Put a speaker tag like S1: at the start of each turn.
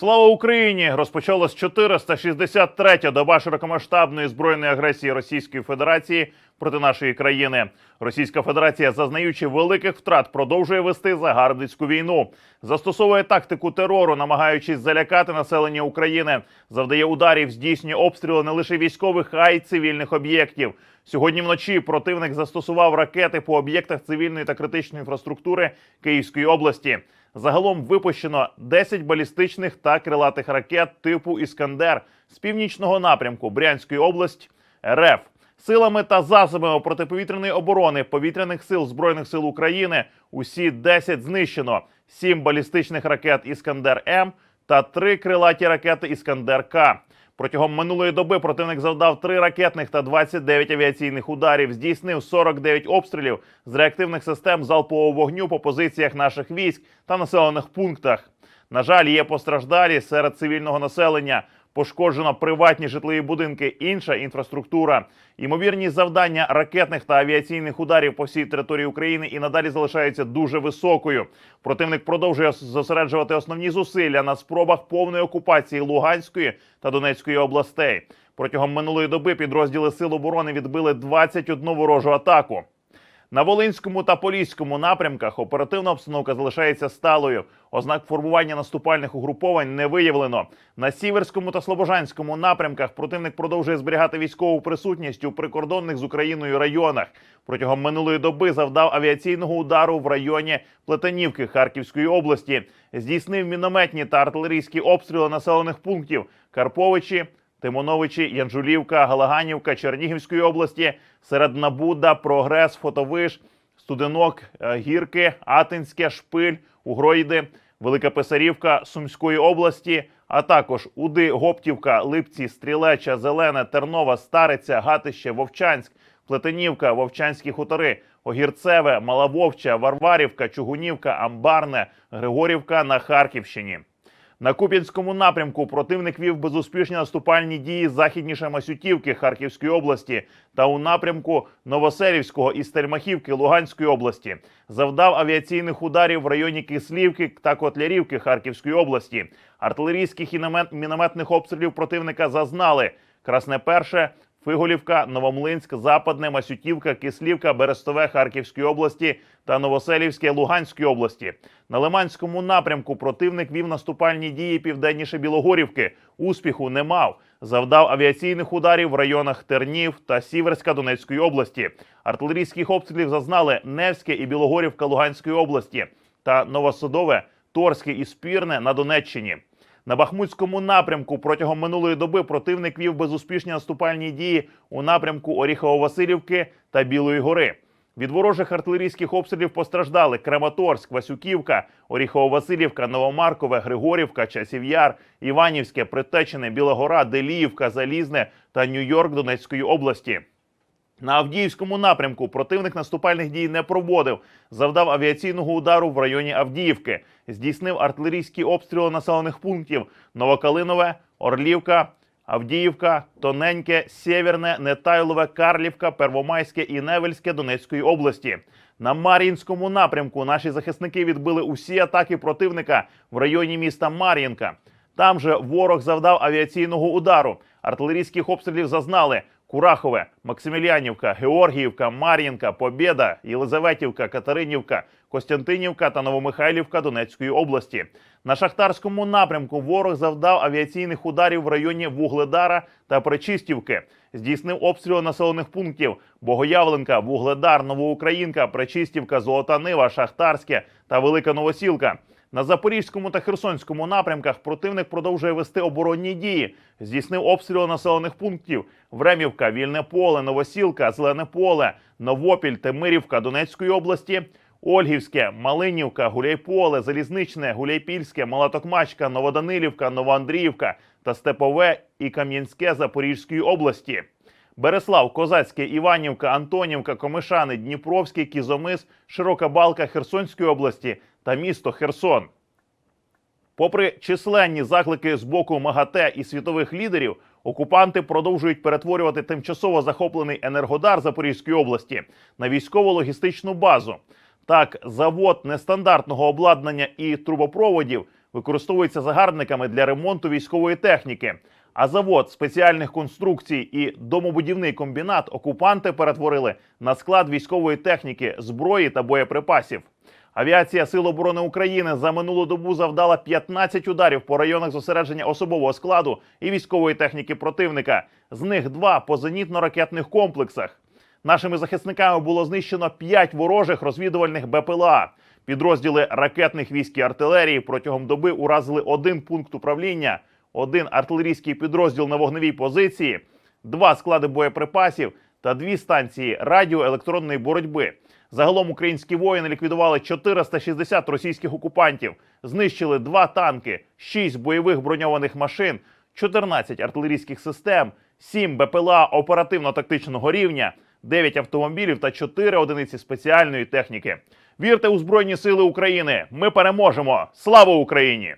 S1: Слава Україні! Розпочалась 463-я доба широкомасштабної збройної агресії Російської Федерації проти нашої країни. Російська Федерація, зазнаючи великих втрат, продовжує вести загарбницьку війну, застосовує тактику терору, намагаючись залякати населення України, завдає ударів, здійснює обстріли не лише військових, а й цивільних об'єктів. Сьогодні вночі противник застосував ракети по об'єктах цивільної та критичної інфраструктури Київської області. Загалом випущено 10 балістичних та крилатих ракет типу Іскандер з північного напрямку Брянської області РФ. Силами та засобами протиповітряної оборони повітряних сил збройних сил України усі 10 знищено, 7 балістичних ракет Іскандер М та 3 крилаті ракети Іскандер К. Протягом минулої доби противник завдав 3 ракетних та 29 авіаційних ударів, здійснив 49 обстрілів з реактивних систем залпового вогню по позиціях наших військ та населених пунктах. На жаль, є постраждалі серед цивільного населення. Пошкоджено приватні житлові будинки, інша інфраструктура. Ймовірність завдання ракетних та авіаційних ударів по всій території України і надалі залишається дуже високою. Противник продовжує зосереджувати основні зусилля на спробах повної окупації Луганської та Донецької областей. Протягом минулої доби підрозділи Сил оборони відбили 21 ворожу атаку. На Волинському та Поліському напрямках оперативна обстановка залишається сталою. Ознак формування наступальних угруповань не виявлено. На Сіверському та Слобожанському напрямках противник продовжує зберігати військову присутність у прикордонних з Україною районах. Протягом минулої доби завдав авіаційного удару в районі Плетенівки Харківської області. Здійснив мінометні та артилерійські обстріли населених пунктів Карповичі, Тимоновичі, Янжулівка, Галаганівка, Чернігівської області, серед Набуда, Прогрес, Фотовиш, Студенок, е, Гірки, Атинське, Шпиль, Угроїди, Велика Писарівка Сумської області, а також Уди, Гоптівка, Липці, Стрілеча, Зелене, Тернова, Стариця, Гатище, Вовчанськ, Плетенівка, Вовчанські хутори, Огірцеве, Малавовча, Варварівка, Чугунівка, Амбарне, Григорівка на Харківщині. На Куп'янському напрямку противник вів безуспішні наступальні дії західніше Масютівки Харківської області та у напрямку Новоселівського і Стельмахівки Луганської області. Завдав авіаційних ударів в районі Кислівки та Котлярівки Харківської області. Артилерійських і мінометних обстрілів противника зазнали Красне Перше, Фиголівка, Новомлинськ, Западне, Масютівка, Кислівка, Берестове Харківської області та Новоселівське Луганської області. На Лиманському напрямку противник вів наступальні дії південніше Білогорівки. Успіху не мав. Завдав авіаційних ударів в районах Тернів та Сіверська Донецької області. Артилерійських обстрілів зазнали Невське і Білогорівка Луганської області та Новосадове, Торське і Спірне на Донеччині. На Бахмутському напрямку протягом минулої доби противник вів безуспішні наступальні дії у напрямку Оріхово-Василівки та Білої гори. Від ворожих артилерійських обстрілів постраждали Краматорськ, Васюківка, Оріхово-Василівка, Новомаркове, Григорівка, Часів'яр, Іванівське, Притечене, Білогора, Деліївка, Залізне та Нью-Йорк Донецької області. На Авдіївському напрямку противник наступальних дій не проводив. Завдав авіаційного удару в районі Авдіївки, здійснив артилерійські обстріли населених пунктів Новокалинове, Орлівка, Авдіївка, Тоненьке, Сєвєрне, Нетайлове, Карлівка, Первомайське і Невельське Донецької області. На Мар'їнському напрямку наші захисники відбили усі атаки противника в районі міста Мар'їнка. Там же ворог завдав авіаційного удару. Артилерійських обстрілів зазнали Курахове, Максимілянівка, Георгіївка, Мар'їнка, Побєда, Єлизаветівка, Катеринівка, Костянтинівка та Новомихайлівка Донецької області. На шахтарському напрямку ворог завдав авіаційних ударів в районі Вугледара та Пречистівки. Здійснив обстріли населених пунктів Богоявленка, Вугледар, Новоукраїнка, Пречистівка, Золота Нива, Шахтарське та Велика Новосілка. На Запорізькому та Херсонському напрямках противник продовжує вести оборонні дії. Здійснив обстріли населених пунктів Времівка, Вільне поле, Новосілка, Зелене поле, Новопіль, Темирівка Донецької області, Ольгівське, Малинівка, Гуляйполе, Залізничне, Гуляйпільське, Малатокмачка, Новоданилівка, Новоандріївка та Степове і Кам'янське Запорізької області. Береслав, Козацьке, Іванівка, Антонівка, Комишани, Дніпровський, Кізомис, Широка Балка Херсонської області та місто Херсон. Попри численні заклики з боку МАГАТЕ і світових лідерів, окупанти продовжують перетворювати тимчасово захоплений енергодар Запорізької області на військово-логістичну базу. Так, завод нестандартного обладнання і трубопроводів використовується загарбниками для ремонту військової техніки. А завод спеціальних конструкцій і домобудівний комбінат окупанти перетворили на склад військової техніки, зброї та боєприпасів. Авіація Сил оборони України за минулу добу завдала 15 ударів по районах зосередження особового складу і військової техніки противника. З них два по зенітно-ракетних комплексах. Нашими захисниками було знищено 5 ворожих розвідувальних БПЛА. Підрозділи ракетних військ і артилерії протягом доби уразили один пункт управління, один артилерійський підрозділ на вогневій позиції, два склади боєприпасів та дві станції радіоелектронної боротьби. Загалом українські воїни ліквідували 460 російських окупантів, знищили два танки, 6 бойових броньованих машин, 14 артилерійських систем, 7 БПЛА оперативно-тактичного рівня, 9 автомобілів та 4 одиниці спеціальної техніки. Вірте у Збройні Сили України! Ми переможемо! Слава Україні!